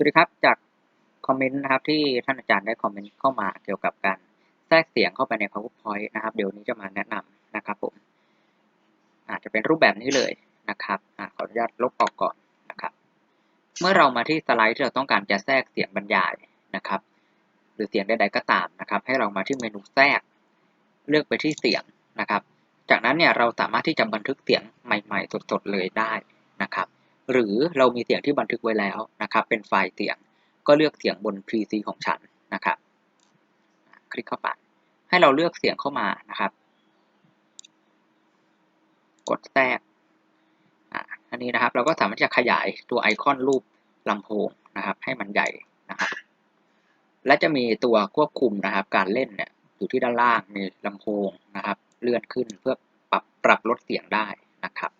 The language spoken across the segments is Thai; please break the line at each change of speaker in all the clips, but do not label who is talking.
สวัสดีครับจากคอมเมนต์นะครับที่ท่านอาจารย์ได้คอมเมนต์เข้ามาเกี่ยวกับการแทรกเสียงเข้าไปใน PowerPoint นะครับ เดี๋ยวนี้จะมาแนะนำนะครับผมอาจจะเป็นรูปแบบนี้เลยนะครับอขออนุญาตลบออกก่อนนะครับ เมื่อเรามาที่สไลด์ที่เราต้องการจะแทรกเสียงบรรยายนะครับ หรือเสียงใดๆก็ตามนะครับ ให้เรามาที่เมนูแทรก เลือกไปที่เสียงนะครับ จากนั้นเนี่ยเราสามารถที่จะบันทึกเสียงใหม่ ๆ สดๆเลยได้นะครับ หรือเรามีเสียงที่บันทึกไว้แล้วนะครับ เป็นไฟล์เสียง ก็เลือกเสียงบน PC ของฉันนะครับ คลิกเข้าไป ให้เราเลือกเสียงเข้ามานะครับ กดแทรกอันนี้นะครับ เราก็สามารถจะขยายตัวไอคอนรูปลำโพงนะครับ ให้มันใหญ่นะครับ และจะมีตัวควบคุมนะครับ การเล่นเนี่ยอยู่ที่ด้านล่างมีลำโพงนะครับ เลื่อนขึ้นเพื่อปรับปรับลดเสียงได้นะครับ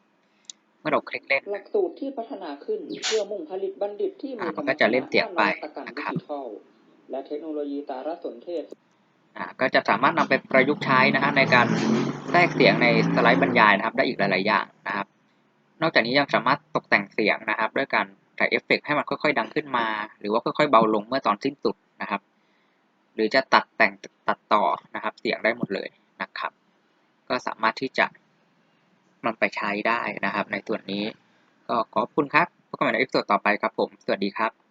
มื่อเราคลิกเล่น
หลักสูตรที่พัฒนาขึ้นเพื่อมุ่งผลิตบัณฑิตที่มี
อ่ามันก็จะเล่นเสียงไป
ด้านนวัตกรรม
นะครับ
ดิจิทัลและเทคโนโลยีสารสนเทศ
อ่าก็จะสามารถนำไปประยุกต์ใช้นะฮะในการแทรกเสียงในสไลด์บรรยายนะครับ ได้อีกหลาย ๆ อย่างนะครับ นอกจากนี้ยังสามารถตกแต่งเสียงนะครับ ด้วยการใส่เอฟเฟกต์ให้มันค่อย ๆ ดังขึ้นมา หรือว่าค่อย ๆ เบาลงเมื่อตอนสิ้นสุดนะครับ หรือจะตัดแต่งตัดต่อนะครับ เสียงได้หมดเลยนะครับ ก็สามารถที่จะ นำไปใช้ได้นะครับ ในส่วนนี้ก็ขอบคุณครับพบกันใหม่ในอีพิโซดต่อไปครับผม สวัสดีครับ